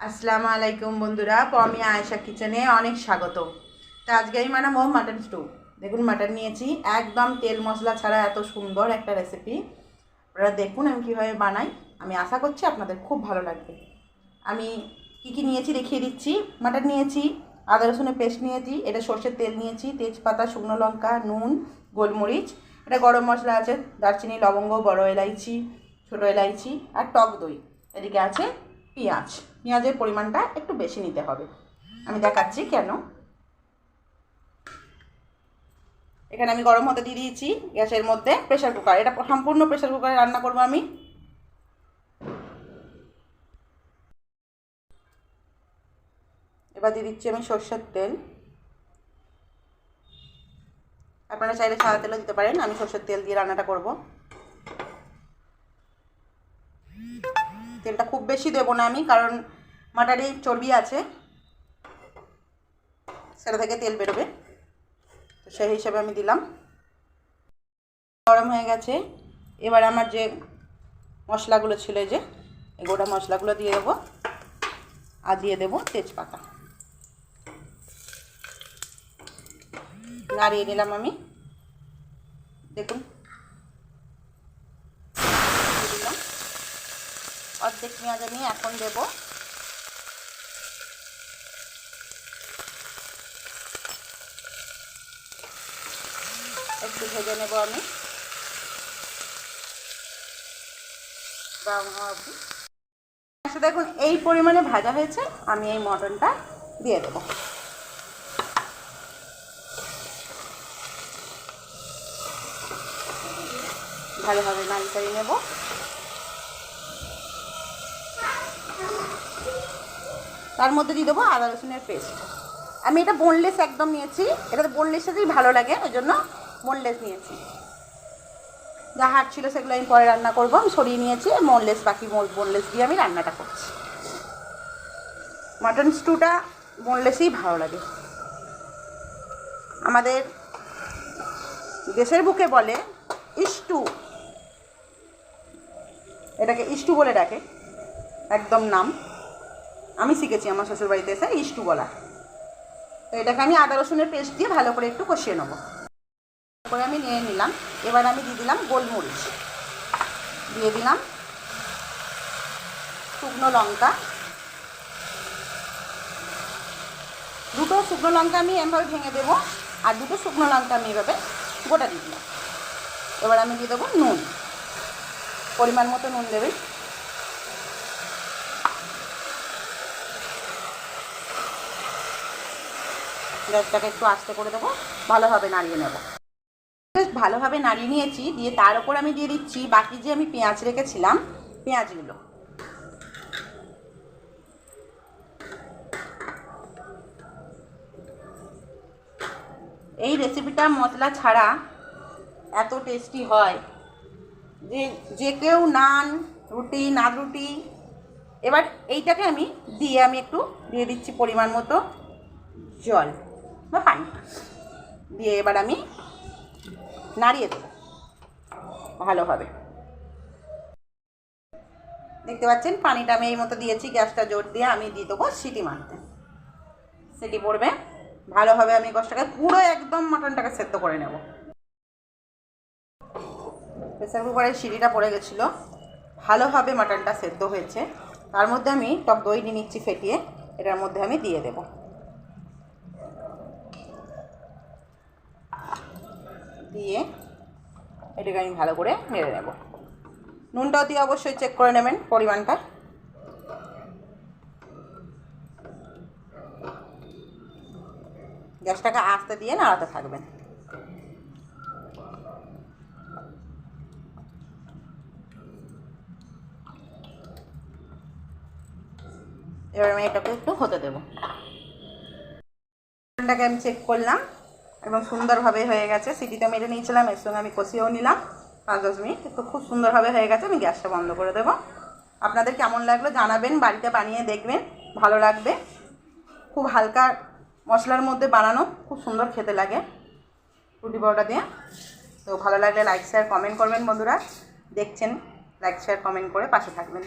আসসালামু আলাইকুম বন্ধুরা আমি আয়েশা কিচেনে অনেক স্বাগত। তো আজকে আমি বানাবো মাটন স্টু দেখুন মাটন নিয়েছি। একদম তেল মশলা ছাড়া এত সুন্দর একটা রেসিপি আপনারা দেখুন আমি কীভাবে বানাই। আমি আশা করছি আপনাদের খুব ভালো লাগবে। আমি কী কী নিয়েছি দেখিয়ে দিচ্ছি। মাটন নিয়েছি, আদা রসুনের পেস্ট নিয়েছি, এটা সর্ষের তেল নিয়েছি, তেজপাতা, শুকনো লঙ্কা, নুন, গোলমরিচ, এটা গরম মশলা আছে, দারচিনি, লবঙ্গ, বড় এলাইচি, ছোটো এলাইচি, আর টক দই। এদিকে আছে পেঁয়াজ। পেঁয়াজের পরিমাণটা একটু বেশি নিতে হবে। আমি দেখাচ্ছি কেন। এখানে আমি গরম হতে দিয়ে দিয়েছি গ্যাসের মধ্যে প্রেশার কুকার এটা সম্পূর্ণ প্রেশার কুকারে রান্না করব আমি। এবার দিয়ে দিচ্ছি আমি সর্ষের তেল। আপনারা চাইলে সাদা তেলও দিতে পারেন। আমি সর্ষের তেল দিয়ে রান্নাটা করব। তেলটা খুব বেশি দেবো না আমি, কারণ মাটারে চর্বি আছে। সেটা থেকে তেল বেরোবে। তো সেই হিসাবে আমি দিলাম। গরম হয়ে গেছে। এবার আমার যে মশলাগুলো ছিল যে গোটা মশলাগুলো দিয়ে দেবো। আর দিয়ে দেবো তেজপাতা। নাড়িয়ে নিলাম আমি। দেখুন দিয়ে দিলাম অর্ধেক পেঁয়াজ আমি এখন দেবো। একটু ভেজে নেব আমি। আচ্ছা দেখুন এই পরিমাণে ভাজা হয়েছে, আমি এই মটনটা দিয়ে দেবো। ভালোভাবে নাড়ি নেব। তার মধ্যে দিয়ে দেবো আদা রসুনের পেস্ট আমি এটা বোনলেস একদম নিয়েছি। এটাতে বোনলেস সাথেই ভালো লাগে, ওই জন্য বোনলেস নিয়েছি। যা হাট ছিল সেগুলো আমি পরে রান্না করব। আমি সরিয়ে নিয়েছি বোনলেস বাকি বোনলেস দিয়ে আমি রান্নাটা করছি। মাটন স্টুটা বোনলেসই ভালো লাগে। আমাদের দেশের বুকে বলে ইস্টু এটাকে ইস্টু বলে ডাকে, একদম নাম। আমি শিখেছি আমার শ্বশুরবাড়িতে এসে ইস্টু বলা। তো এটাকে আমি আদা, রসুনের পেস্ট দিয়ে ভালো করে একটু কষিয়ে নেব। করে আমি নিয়ে নিলাম। এবার আমি দিয়ে দিলাম গোলমরিচ। দিয়ে দিলাম শুকনো লঙ্কা। দুটো শুকনো লঙ্কা আমি এমভাবে ভেঙে দেবো আর দুটো শুকনো লঙ্কা আমি এভাবে গোটা দিয়ে দিলাম। এবার আমি দিয়ে দেবো নুন। পরিমাণ মতো নুন দেবেন গ্যাসটাকে একটু আস্তে করে দেবো, ভালোভাবে নাড়িয়ে নেব। বেশ ভালোভাবে নাড়িয়ে নিয়েছি, দিয়ে তার উপর আমি দিয়ে দিচ্ছি বাকি যে আমি পেঁয়াজ রেখেছিলাম, পেঁয়াজগুলো। এই রেসিপিটা মশলা ছাড়া এত টেস্টি হয়। যে যে কেউ নান, রুটি নান রুটি, এবার এইটাকে আমি দিয়ে আমি একটু দিয়ে দিচ্ছি পরিমাণ মতো জল। বা পানি। দিয়ে এবার আমি নাড়িয়ে দেবো। ভালোভাবে দেখতে পাচ্ছেন, পানিটা আমি এই মতো দিয়েছি, গ্যাসটা জোর দিয়ে আমি দিয়ে দেবো সিটি মারতে। সিটি পড়বে ভালোভাবে আমি কষ্টটাকে পুরো একদম মাটনটাকে সেদ্ধ করে নেব। প্রেসার কুকারের সিটিটা পড়ে গেছিল। ভালোভাবে মাটনটা সেদ্ধ হয়েছে। তার মধ্যে আমি টক দই নিয়ে নিচ্ছি ফেটিয়ে, এটার মধ্যে আমি দিয়ে দেবো। দিয়ে এটাকে আমি ভালো করে নেড়ে নেব। নুনটাও দিয়ে অবশ্যই চেক করে নেবেন পরিমাণটা। গ্যাসটাকে আস্তে দিয়ে নাড়াতে থাকবেন। এবার আমি এটাকে একটু হতে দেবো। আমি চেক করলাম। এবং সুন্দরভাবে হয়ে গেছে। সিটিটা মেরে নিয়েছিলাম, এর সঙ্গে আমি কষিয়েও নিলাম। পাঁচ, দশ মিনিট। তো খুব সুন্দরভাবে হয়ে গেছে, আমি গ্যাসটা বন্ধ করে দেবো। আপনাদের কেমন লাগল জানাবেন, বাড়িতে বানিয়ে দেখবেন, ভালো লাগবে। খুব হালকা মশলার মধ্যে বানানো, খুব সুন্দর খেতে লাগে রুটি পরোটা দিয়ে। তো ভালো লাগলে লাইক শেয়ার কমেন্ট করবেন বন্ধুরা। দেখছেন লাইক শেয়ার কমেন্ট করে পাশে থাকবেন।